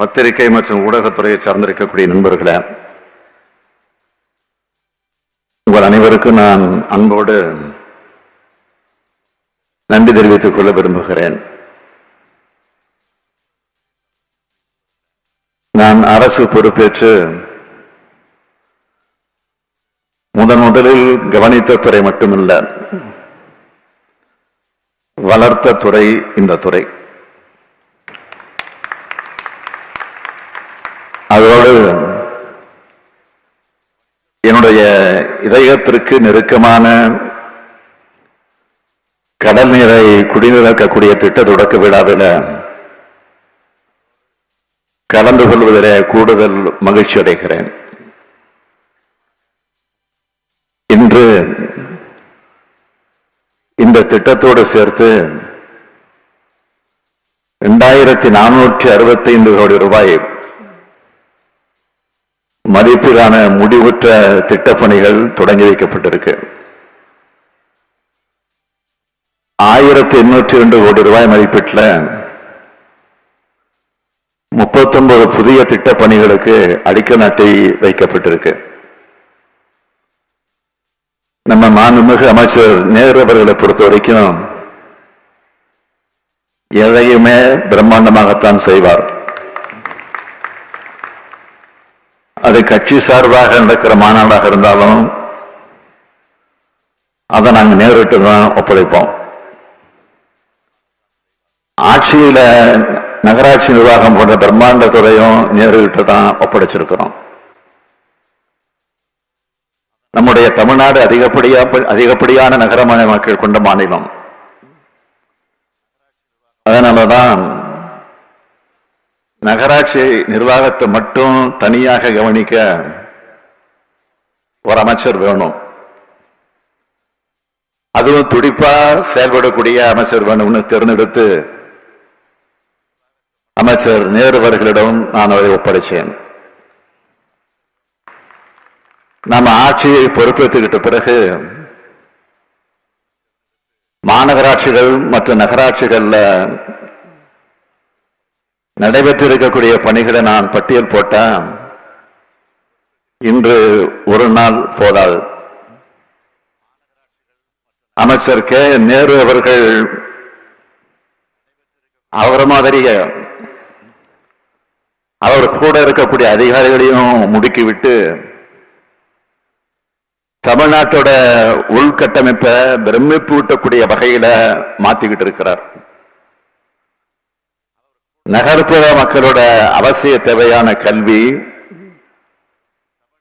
பத்திரிகை மற்றும் ஊடகத்துறையை சார்ந்திருக்கக்கூடிய நண்பர்களே உங்கள் அனைவருக்கும் நான் அன்போடு நன்றி தெரிவித்துக் கொள்ள விரும்புகிறேன். நான் அரசு பொறுப்பேற்று முதன் முதலில் கவனித்த துறை மட்டுமல்ல வளர்த்த துறை இந்த துறை. நம்முடைய இதயத்திற்கு நெருக்கமான கடல் நீரை குடிநீராக்கக்கூடிய திட்ட தொடக்க விழாவில் கலந்து கொள்வதிலே கூடுதல் மகிழ்ச்சி அடைகிறேன். இன்று இந்த திட்டத்தோடு சேர்த்து இரண்டாயிரத்தி நானூற்றி அறுபத்தி ஐந்து கோடி ரூபாய் மதியத்திலான முடிவுற்ற திட்டப்பணிகள் தொடங்கி வைக்கப்பட்டிருக்கு. ஆயிரத்தி எண்ணூற்றி ரெண்டு கோடி ரூபாய் மதிப்பீட்டில் முப்பத்தொன்பது புதிய திட்டப்பணிகளுக்கு அடிக்கல் நாட்டி வைக்கப்பட்டிருக்கு. நம்ம மாண்புமிகு அமைச்சர் நேரு அவர்களை பொறுத்த வரைக்கும் எதையுமே பிரம்மாண்டமாகத்தான் செய்வார். அது கட்சி சார்பாக நடக்கிற மாநாடாக இருந்தாலும் அதை நாங்கள் நேரிட்டு தான் ஒப்படைப்போம். ஆட்சியில நகராட்சி நிர்வாகம் போன்ற பிரம்மாண்ட துறையும் நேரிட்டு தான் ஒப்படைச்சிருக்கிறோம். நம்முடைய தமிழ்நாடு அதிகப்படியா அதிகப்படியான நகரமயமாக்கல் கொண்ட மாநிலம். அதனாலதான் நகராட்சி நிர்வாகத்தை மட்டும் தனியாக கவனிக்க ஒரு அமைச்சர் வேணும். அதுவும் துடிப்பா செயல்படக்கூடிய அமைச்சர் வேணும்னு தேர்ந்தெடுத்து அமைச்சர் நேருவர்களிடம் நான் அதை ஒப்படைச்சேன். நம்ம ஆட்சியை பொறுப்பேற்றுக்கிட்ட பிறகு மாநகராட்சிகள் மற்றும் நகராட்சிகள்ல நடைபெற்றிருக்கக்கூடிய பணிகளை நான் பட்டியல் போட்டேன் இன்று ஒரு நாள் போதாது. அமைச்சர் கே. நேரு அவர்கள் அவர் மாதிரிய அவர் கூட இருக்கக்கூடிய அதிகாரிகளையும் முடுக்கிவிட்டு தமிழ்நாட்டோட உள்கட்டமைப்பை பிரமிப்பு ஊட்டக்கூடிய வகையில மாத்திக்கிட்டு இருக்கிறார். நகர்ப்புற மக்களோட அவசிய தேவையான கல்வி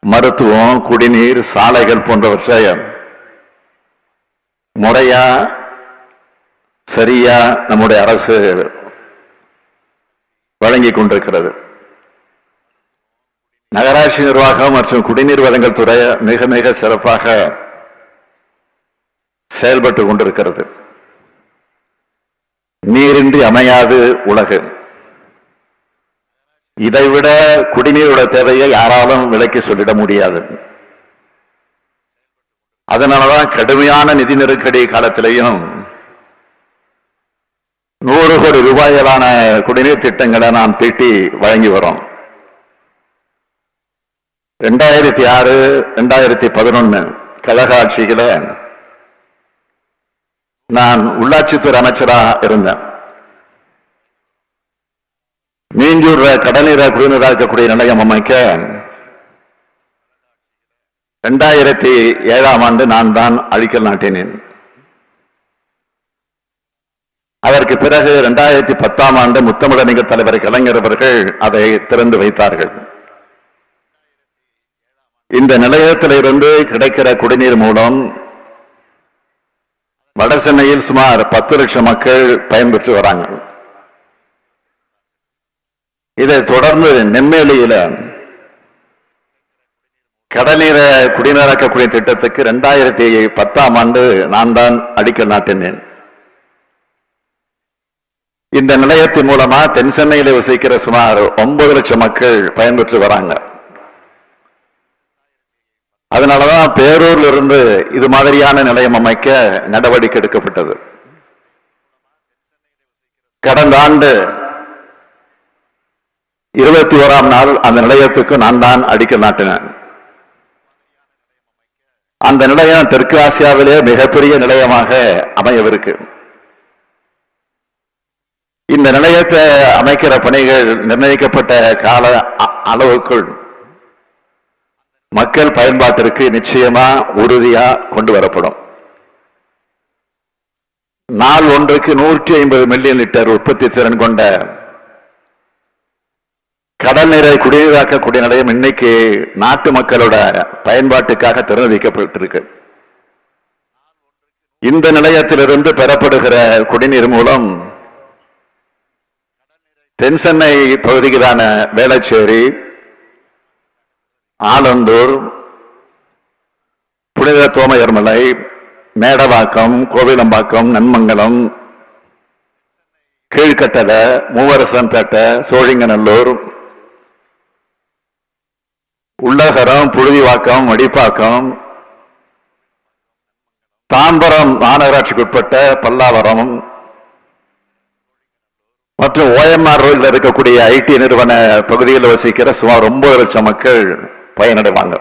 மருத்துவம் குடிநீர் சாலைகள் போன்றவற்றை முறையா சரியா நம்முடைய அரசு வழங்கி கொண்டிருக்கிறது. நகராட்சி நிர்வாகம் மற்றும் குடிநீர் வழங்கல் துறை மிக மிக சிறப்பாக செயல்பட்டு கொண்டிருக்கிறது. நீரின்றி அமையாது உலகு. இதைவிட குடிநீரோட தேவையை யாராலும் விலைக்கு சொல்லிட முடியாது. அதனாலதான் கடுமையான நிதி நெருக்கடி காலத்திலையும் நூறு கோடி ரூபாயிலான குடிநீர் திட்டங்களை நாம் தீட்டி வழங்கி வரோம். ரெண்டாயிரத்தி ஆறு ரெண்டாயிரத்தி பதினொன்னு கழக ஆட்சியில நான் உள்ளாட்சித்துறை அமைச்சரா இருந்தேன். மீஞ்சூர் கடல்நீரை குடிநீராக்கக்கூடிய நிலையம் அமைக்க இரண்டாயிரத்தி ஏழாம் ஆண்டு நான் தான் அழிக்கல் நாட்டினேன். அதற்கு பிறகு இரண்டாயிரத்தி பத்தாம் ஆண்டு முத்தமிழறிஞர் தலைவர் கலைஞர் அவர்கள் அதை திறந்து வைத்தார்கள். இந்த நிலையத்திலிருந்து கிடைக்கிற குடிநீர் மூலம் வட சென்னையில் சுமார் பத்து லட்சம் மக்கள் பயன்பெற்று வராங்க. இதை தொடர்ந்து நெம்மேலியில கடல்நீரை குடிநீராக்கக்கூடிய திட்டத்துக்கு இரண்டாயிரத்தி பத்தாம் ஆண்டு நான் தான் அடிக்கல் நாட்டினேன். இந்த நிலையத்தின் மூலமா தென் சென்னையில வசிக்கிற சுமார் ஒன்பது லட்சம் மக்கள் பயன்பெற்று வராங்க. அதனாலதான் பேரூர்ல இருந்து இது மாதிரியான நிலையம் அமைக்க நடவடிக்கை எடுக்கப்பட்டது. கடந்த ஆண்டு இருபத்தி ஓராம் நாள் அந்த நிலையத்துக்கு நான் தான் அடிக்கல் நாட்டினேன். அந்த நிலையம் தெற்கு ஆசியாவிலே மிகப்பெரிய நிலையமாக அமையவிருக்கு. இந்த நிலையத்தை அமைக்கிற பணிகள் நிர்ணயிக்கப்பட்ட கால அ- அளவுக்குள் மக்கள் பயன்பாட்டிற்கு நிச்சயமா உறுதியா கொண்டு வரப்படும். நாள் ஒன்றுக்கு நூற்றி ஐம்பது மில்லியன் லிட்டர் உற்பத்தி திறன் கொண்ட கடல் நீரை குடிநீராக்கக்கூடிய நிலையம் இன்னைக்கு நாட்டு மக்களோட பயன்பாட்டுக்காக திறந்து வைக்கப்பட்டிருக்கு இந்த நிலையத்திலிருந்து பெறப்படுகிற குடிநீர் மூலம் தென் சென்னை பகுதிக்குதான வேளச்சேரி ஆலந்தூர் புனித தோமையர்மலை மேடவாக்கம் கோவிலம்பாக்கம் நன்மங்கலம் கீழ்கட்டளை மூவரசன்பேட்டை சோழிங்கநல்லூர் உள்ளகரம் புழுதிவாக்கம் வடிப்பாக்கம் தாம்பரம் மாநகராட்சிக்குட்பட்ட பல்லாவரம் மற்றும் ஓஎம்ஆர் ரோடில் இருக்கக்கூடிய ஐடி நிறுவன பகுதியில் வசிக்கிற சுமார் ஒன்பது லட்சம் மக்கள் பயனடைவாங்க.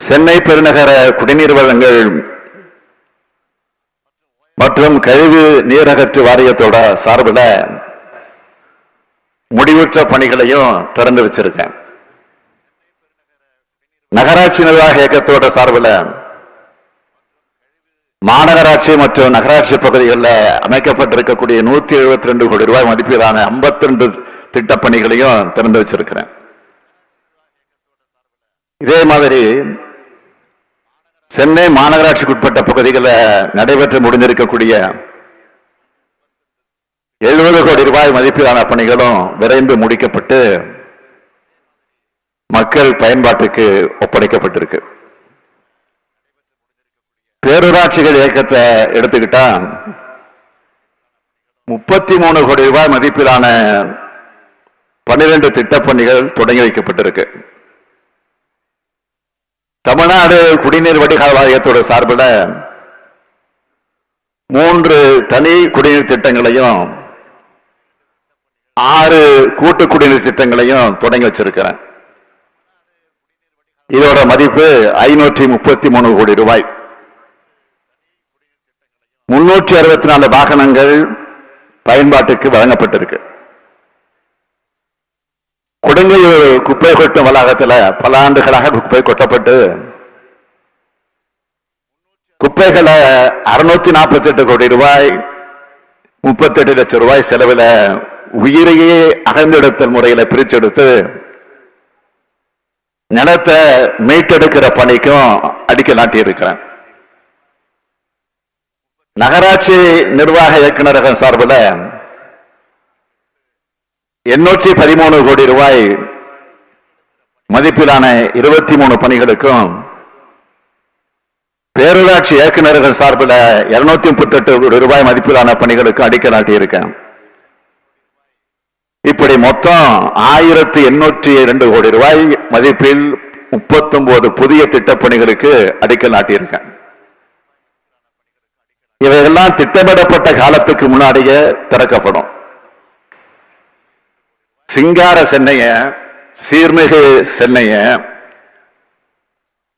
சென்னை பெருநகர குடிநீர் வழங்கல் மற்றும் கழிவு நீரகற்று வாரியத்தோட சார்பில் முடிவுற்ற பணிகளையும் திறந்து வச்சிருக்கேன். நகராட்சி நிர்வாக இயக்கத்தோட சார்பில் மாநகராட்சி மற்றும் நகராட்சி பகுதிகளில் அமைக்கப்பட்டிருக்கக்கூடிய நூத்தி எழுபத்தி ரெண்டு கோடி ரூபாய் மதிப்பீடான ஐம்பத்தி ரெண்டு திட்டப்பணிகளையும் திறந்து வச்சிருக்கிறேன். இதே மாதிரி சென்னை மாநகராட்சிக்குட்பட்ட பகுதிகளில் நடைபெற்று முடிந்திருக்கக்கூடிய எழுபது கோடி ரூபாய் மதிப்பிலான பணிகளும் விரைந்து முடிக்கப்பட்டு மக்கள் பயன்பாட்டுக்கு ஒப்படைக்கப்பட்டிருக்கு. பேரூராட்சிகள் இயக்கத்தை எடுத்துக்கிட்டா முப்பத்தி மூணு கோடி ரூபாய் மதிப்பிலான பன்னிரண்டு திட்டப்பணிகள் தொடங்கி வைக்கப்பட்டிருக்கு. தமிழ்நாடு குடிநீர் வடிகால் வாரியத்தோட சார்பில் மூன்று தனி குடிநீர் திட்டங்களையும் ஆறு கூட்டு குடிநீர் திட்டங்களையும் தொடங்கி வச்சிருக்கிறேன். இதோட மதிப்பு ஐநூற்றி முப்பத்தி மூணு கோடி ரூபாய். முன்னூற்றி அறுபத்தி நாலு வாகனங்கள் பயன்பாட்டுக்கு வழங்கப்பட்டிருக்கு. கொடுங்கையூர் குப்பை கொட்டும் வளாகத்தில் பல ஆண்டுகளாக குப்பை கொட்டப்பட்டு குப்பைகளை அறுநூத்தி நாற்பத்தி எட்டு கோடி ரூபாய் முப்பத்தி எட்டு லட்சம் ரூபாய் செலவில் உயிரையே அகழ்ந்தெடுத்தல் முறையில பிரிச்செடுத்து நிலத்தை மீட்டெடுக்கிற பணிக்கும் அடிக்கல் நாட்டியிருக்கிறேன். நகராட்சி நிர்வாக இயக்குநரகம் சார்பில் எண்ணூற்றி பதிமூணு கோடி ரூபாய் மதிப்பிலான இருபத்தி மூணு பணிகளுக்கும் பேரூராட்சி இயக்குநர்கள் சார்பில் இருநூத்தி முப்பத்தெட்டு கோடி ரூபாய் மதிப்பிலான பணிகளுக்கு அடிக்கல் நாட்டியிருக்கேன் இப்படி மொத்தம் ஆயிரத்தி எண்ணூற்றி இரண்டு கோடி ரூபாய் மதிப்பில் முப்பத்தொன்பது புதிய திட்டப்பணிகளுக்கு அடிக்கல் நாட்டியிருக்கேன் இவையெல்லாம் திட்டமிடப்பட்ட காலத்துக்கு முன்னாடியே திறக்கப்படும். சிங்கார சென்னைய சீர்மிகு சென்னைய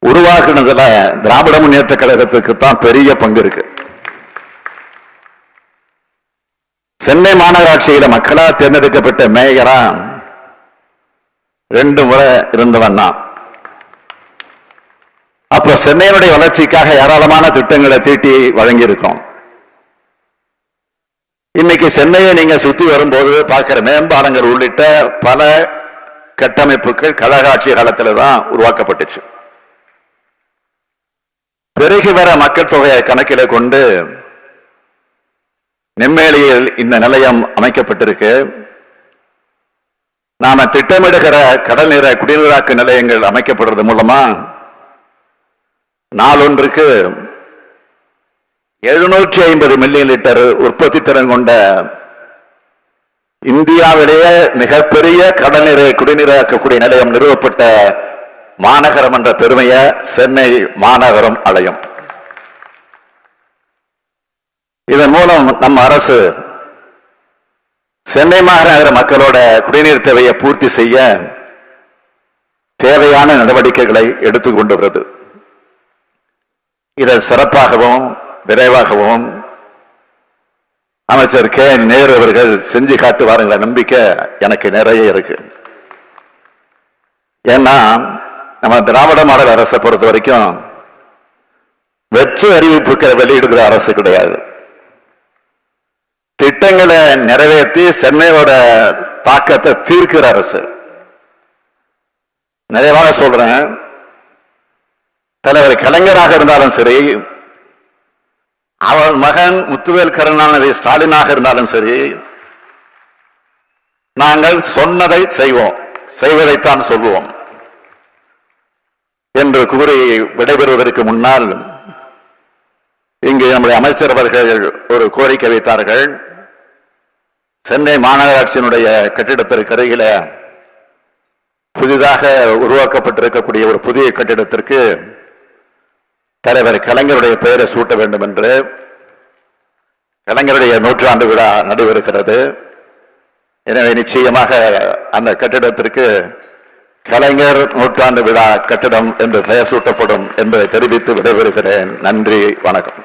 உருவாக்குனதுல திராவிட முன்னேற்ற கழகத்துக்கு தான் பெரிய பங்கு இருக்கு. சென்னை மாநகராட்சியில மக்களா தேர்ந்தெடுக்கப்பட்ட மேயரா ரெண்டு முறை இருந்தவன் நான். அப்ப சென்னையினுடைய வளர்ச்சிக்காக ஏராளமான திட்டங்களை தீட்டி வழங்கியிருக்கோம். இன்னைக்கு சென்னையை நீங்க சுத்தி வரும்போது பார்க்கிற மேம்பாலங்கள் உள்ளிட்ட பல கட்டமைப்புகள் கழகாட்சி காலத்துல தான் உருவாக்கப்பட்டுச்சு. பெருகி வர மக்கள் தொகையை கணக்கில கொண்டு நெம்மேலியில் இந்த நிலையம் அமைக்கப்பட்டிருக்கு. நாம திட்டமிடுகிற கடல் நீர குடிநீராக்க நிலையங்கள் அமைக்கப்படுறது மூலமா நாளொன்றுக்கு எழுநூற்றி ஐம்பது மில்லியன் லிட்டர் உற்பத்தி திறன் கொண்ட இந்தியாவிலேயே மிகப்பெரிய கடல் நீரை குடிநீராக்கக்கூடிய நிலையம் நிறுவப்பட்ட மாநகரம் என்ற பெருமையை சென்னை மாநகரம் அடையும். இதன் மூலம் நம்ம அரசு சென்னை மாநகர மக்களோட குடிநீர் தேவையை பூர்த்தி செய்ய தேவையான நடவடிக்கைகளை எடுத்துக்கொண்டு வருது இதை சிறப்பாகவும் விரைவாகவும் அமைச்சர் கே. நேரு அவர்கள் செஞ்சு காட்டுவாருங்கிற நம்பிக்கை எனக்கு நிறைய இருக்கு. ஏன்னா நம்ம திராவிட மாடல் அரசை பொறுத்த வரைக்கும் வெற்று அறிவிப்புகளை வெளியிடுகிற அரசு கிடையாது. திட்டங்களை நிறைவேற்றி சென்னையோட தாக்கத்தை தீர்க்கிற அரசு நிறைவாக சொல்றேன். தலைவர் கலைஞராக இருந்தாலும் சரி அவர் மகன் முத்துவேல் கருணாநிதி ஸ்டாலினாக இருந்தாலும் சரி நாங்கள் சொன்னதை செய்வோம் செய்வதைத்தான் சொல்லுவோம் என்று கூறி விடைபெறுவதற்கு முன்னால் இங்கு நம்முடைய அமைச்சர் அவர்கள் ஒரு கோரிக்கை வைத்தார்கள். சென்னை மாநகராட்சியினுடைய கட்டிடத்திற்கு அருகில புதிதாக உருவாக்கப்பட்டிருக்கக்கூடிய ஒரு புதிய கட்டிடத்திற்கு தலைவர் கலைஞருடைய பெயரை சூட்ட வேண்டும் என்று கலைஞருடைய நூற்றாண்டு விழா நடைபெறுகிறது. எனவே நிச்சயமாக அந்த கட்டிடத்திற்கு கலைஞர் நூற்றாண்டு விழா கட்டிடம் என்று பெயர் சூட்டப்படும் என்பதை தெரிவித்து விடைபெறுகிறேன். நன்றி வணக்கம்.